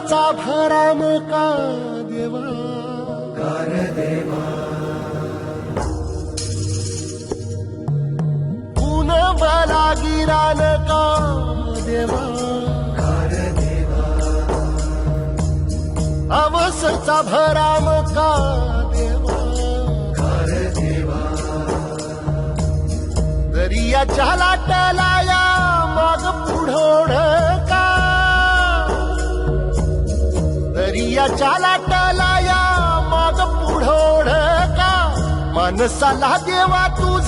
अवसचा भराम का देवा? कर देवा पुन मला गिरान का देवा? कर देवा अवसचा भराम का देवा? दरियाच्या लाटलाया माग पुढोढ दरियाच्या लाटलाया माग पुढोड का? माणसाला देवा तुझ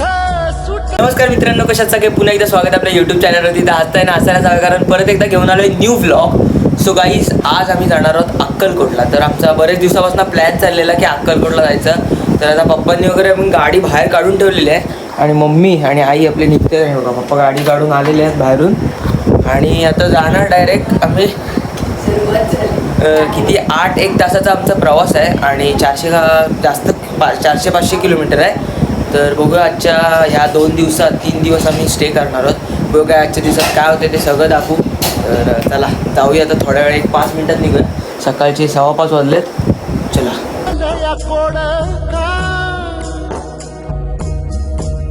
सुट नमस्कार मित्रांनो कशात सगळे पुन्हा एकदा स्वागत आहे आपल्या युट्यूब चॅनलवरती तर हसताय ना हसायला जावं कारण परत एकदा घेऊन आलोय न्यू व्लॉग सो गाईज आज आम्ही जाणार आहोत अक्कलकोटला. तर आमचा बरेच दिवसापासून प्लॅन चाललेला की अक्कलकोटला जायचं. तर आता पप्पांनी वगैरे मग गाडी बाहेर काढून ठेवलेली आहे. आणि मम्मी आणि आई आपले निघते बघा पप्पा गाडी काढून आलेले आहेत बाहेरून. आणि आता जाणार डायरेक्ट आम्ही किती? आठ एक तासाचा आमचा प्रवास आहे आणि चारशे का- जास्त पा चारशे पाचशे किलोमीटर आहे. तर बघूया आजच्या ह्या दोन दिवसात तीन दिवस आम्ही स्टे करणार आहोत. बघूया आजच्या दिवसात काय होते ते सगळं दाखवू. तर चला जाऊया आता थोड्या वेळ एक पाच मिनिटात निघत सकाळचे सव्वा पाच वाजलेत. चला.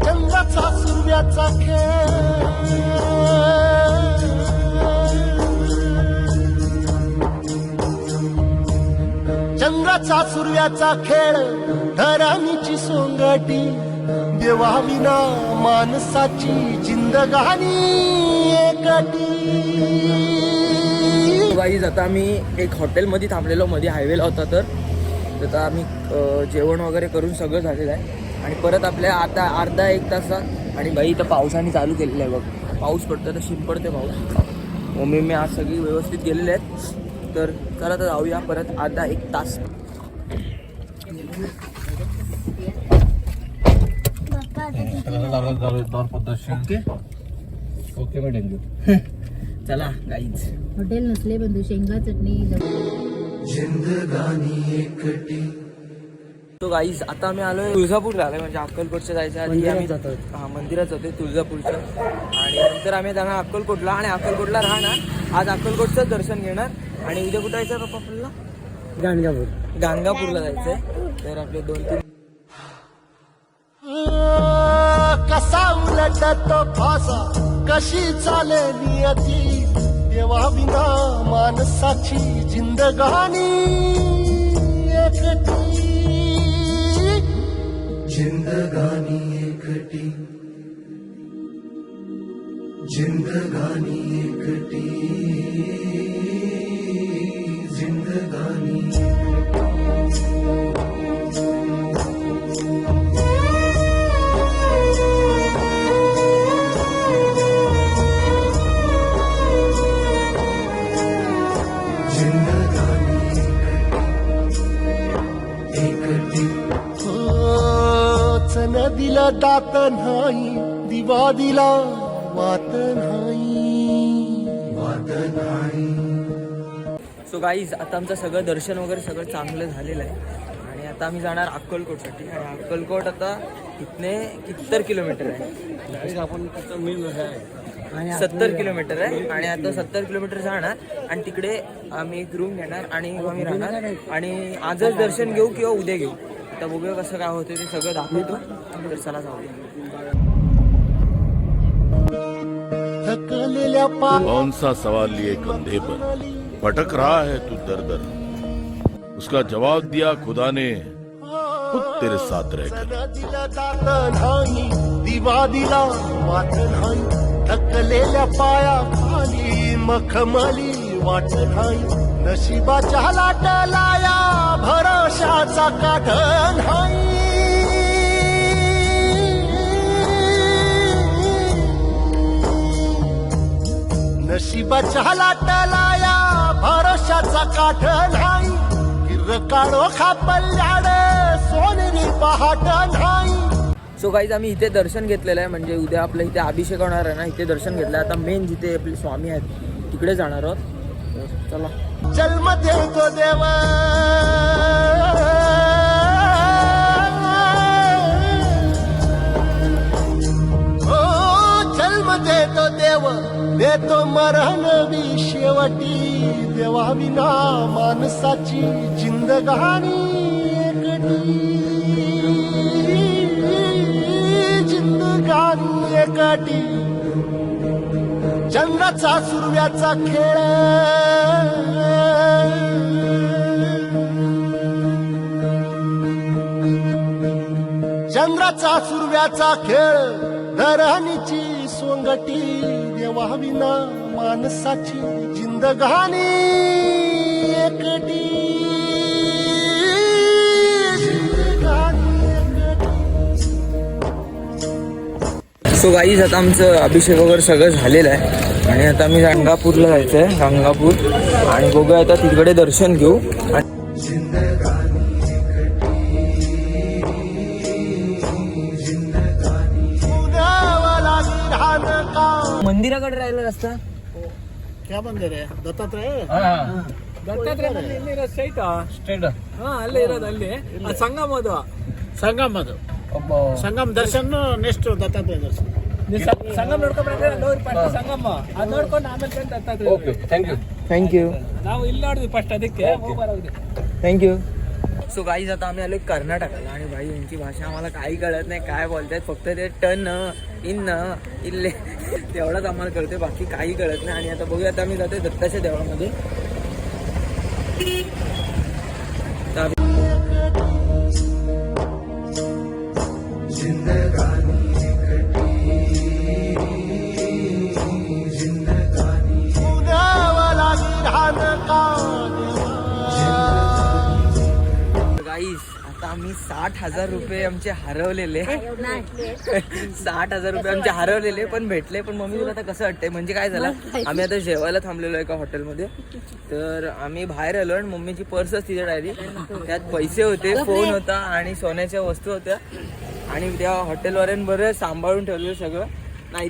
चंद्राचा सूर्याचा खेळ. चंद्राचा सूर्याचा खेळ धरामीची सोंगटी. देवा विना माणसाची जिंदगानी एकटी. गाईज आता आम्ही एक हॉटेलमध्ये थांबलेलो मध्ये हायवेला होता तर. तर आता आम्ही जेवण वगैरे करून सगळं झालेलं आहे. आणि परत आपल्या आता अर्धा एक तासात आणि बाई इथं पावसाने चालू केलेलं आहे बघ. पाऊस पडतो तर शिंपडते पाऊस. मम्मी मी आज सगळी व्यवस्थित गेलेले आहेत. तर चला तर जाऊया परत अर्धा एक तास. ओके मॅडम चला गाईज हॉटेल नसले बंधू शेंगा चटणी तो गाईस आता आम्ही आलोय तुळजापूरला. आलोय म्हणजे अक्कलकोटच्या जायच्या आधी आम्ही हा मंदिरात जातोय तुळजापूरच्या. आणि नंतर आम्ही जाणार अक्कलकोटला. आणि अक्कलकोटला राहणार. आज अक्कलकोटचं दर्शन घेणार. आणि उद्या कुठं जायचं पप्पा आपल्याला? गाणगापूर. गाणगापूरला जायचंय. तर आपले दोन तीन कसा उलटतो फासा? कशी चाले नियती देवा विना माणसाची जिंदगानी एकटी. जिंदगानी एकटी. जिंदगानी एकटी. दिला दात नाही दिवा दिला वात नाही. सो गाईज आता आमचं सगळं दर्शन वगैरे सगळं चांगलं झालेलं आहे. आणि आता आम्ही जाणार अक्कलकोटसाठी. आणि अक्कलकोट आता इथने कित्तर किलोमीटर आहे. आपण आणि सत्तर किलोमीटर आहे. आणि आता सत्तर किलोमीटर जाणार. आणि तिकडे आम्ही एक रूम घेणार आणि आम्ही राहणार. आणि आजच दर्शन घेऊ किंवा उद्या घेऊ. आता बघूया कसं काय होतं ते सगळं दाखवतो. तर चला जाऊया. कौन सा सवाल लिए कंधे पर भटक रहा है तू दर दर। उसका जवाब दिया खुदा ने खुद तेरे साथ रहकर दिला दिवा दिला वाट नाही थकलेल्या पाया खाली मखमली वाट नाही नशिबाच्या लाट लाया भरोशाचा काठ नाही नशिबाच्या लाट लाया भरोशाचा काठ नाही किर काढो खापल्याड सोनेरी पहाट नाही सो गाईज आम्ही इथे दर्शन घेतलेलं आहे. म्हणजे उद्या आपलं इथे अभिषेक होणार आहे ना. इथे दर्शन घेतलं आता मेन जिथे आपले स्वामी आहेत तिकडे जाणार आहोत. चला. जन्म देतो देव. ओ देव. देतो मरण. वाटी शेवटी देवा विना माणसाची जिंदगाणी एकटी. जिंदगाणी एकटी. चंद्राचा सुरव्याचा खेळ. चंद्राचा सुरव्याचा खेळ. धरणीची सोंगटी देवा विना माणसाची जिंदगानी एकटी. जिंदगानी एकटी सो गाईज आता आमचं अभिषेक वगैरे सगळं झालेलं आहे. आणि आता आम्ही गंगापूरला जायचं आहे गंगापूर आणि बघूया आता तिकडे दर्शन घेऊ. मंदिराकडे राहिला रस्ता? क्या मंदिर आहे दत्तात्रय ದತ್ತಾತ್ರೇಯ ಮಂದಿರ ಇಲ್ಲಿ ಇರೋದು ಸ್ಟ್ರೈಟ್ ಸ್ಟ್ರೈಟ್ ಹಾ ಅಲ್ಲೇ ಇರೋದು ಅಲ್ಲಿ ಅದು ಸಂಗಮ ಅದು ಸಂಗಮ್ ಅದು ಸಂಗಮ್ ದರ್ಶನ್ ನೆಕ್ಸ್ಟ್ ದತ್ತಾತ್ರೇಯ ದರ್ಶನ್ ನೀವು ಸಂ- ಸಂಗಮ ನೋಡ್ಕೊಂಡ್ರೆ ನೋಡಿ ಫಸ್ಟ್ ಸಂಗಮ ಅದು ನೋಡ್ಕೊಂಡು ಆಮೇಲೆ ಬಂದು Dattatreya okay thank you thank you ನಾವು ಇಲ್ಲಿ ನೋಡಿದ್ವಿ ಫಸ್ಟ್ ಅದಕ್ಕೆ ಹೋಗ್ಬರೋಗಿದೆ थँक्यू सो गाईज आता आम्ही आलो कर्नाटकाला आणि भाई यांची भाषा आम्हाला काही कळत नाही काय बोलतायत फक्त ते टन इन इल्ले. तेवढंच आम्हाला कळते बाकी काही कळत नाही. आणि आता बघूया आता आम्ही जाते दत्ताच्या देवळामध्ये आम्ही साठ हजार रुपये आमचे हरवलेले. साठ हजार रुपये आमचे हरवलेले पण भेटले पण मम्मी तुला आता कसं वाटतंय? म्हणजे काय झालं? आम्ही आता जेवायला थांबलेलो एका हॉटेलमध्ये. तर आम्ही बाहेर आलो आणि मम्मीची पर्सच तिथे राहिली त्यात पैसे होते फोन होता आणि सोन्याच्या वस्तू होत्या. आणि त्या हॉटेलवाल्यांबरोबर सांभाळून ठेवलेलं सगळं. नाही.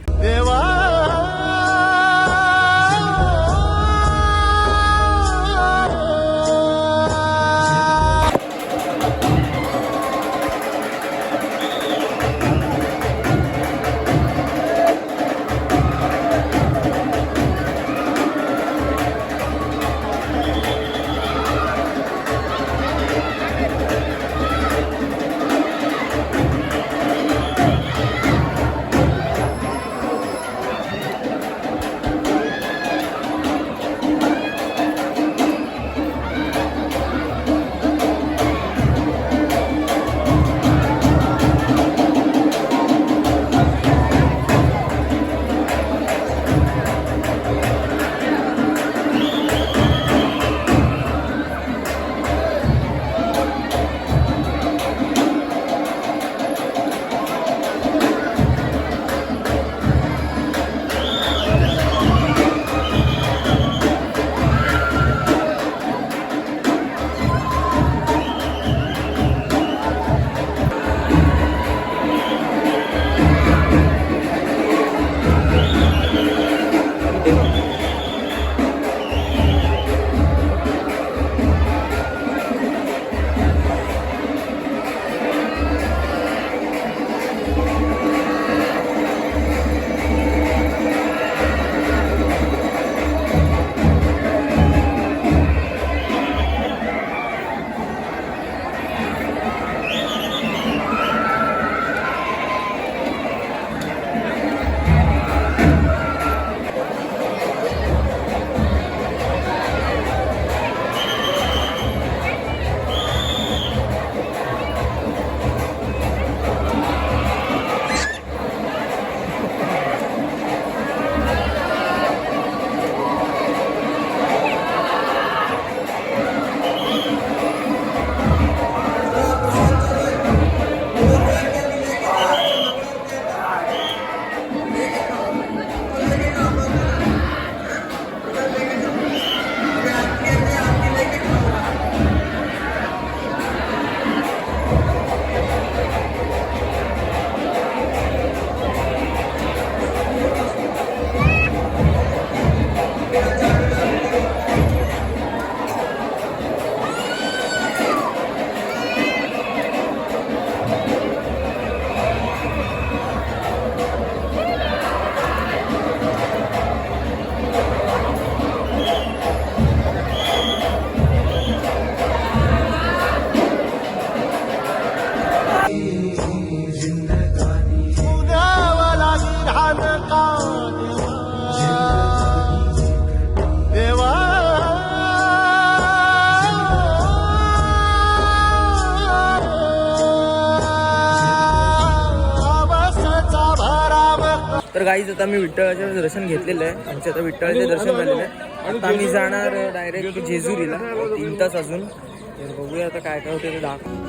तर गाईज आता मी विठ्ठलाचं दर्शन घेतलेलं आहे. आमचे आता विठ्ठलाचे दर्शन झालेलं आहे. आता आम्ही जाणार डायरेक्ट जेजुरीला. तीन तास अजून. तर बघूया आता काय काय होते ते दाखव.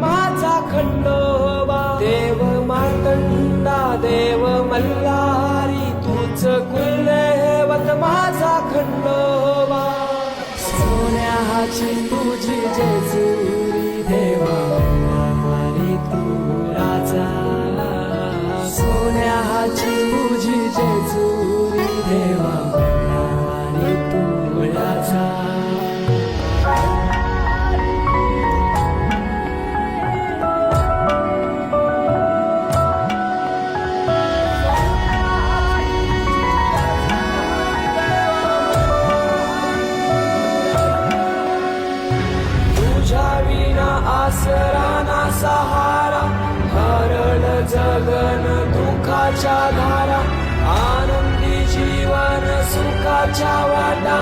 माझा खंडोबा. देव मातंडा देव मल्हारी सोन्याची तुझी जेजुरी सुखाच्या वाटा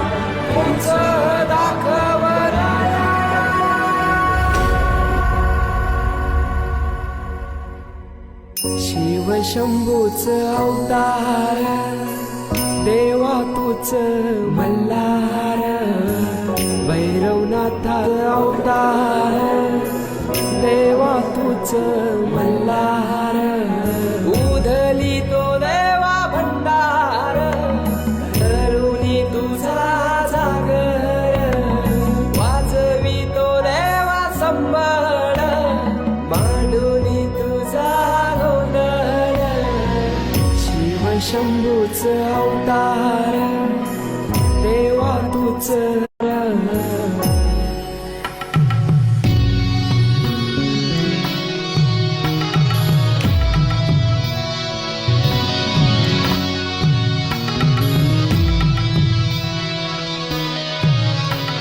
शिव शंभूच अवतार देवा तूच मल्हार. भैरवनाथ अवतार देवा तूच मल्हार. अवतार देवा तूच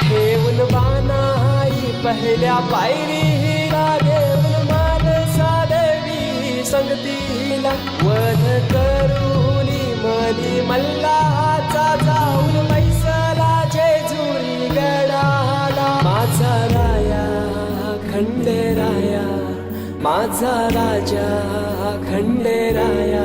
ठेवून बानाई पहिल्या पायरीला घेऊन मानसा देवी संगतीला वध करू. मनी मल्लाचा जाऊन मैसला जेजुरी गडाला. माझा राया खंडेराया माझा राजा खंडेराया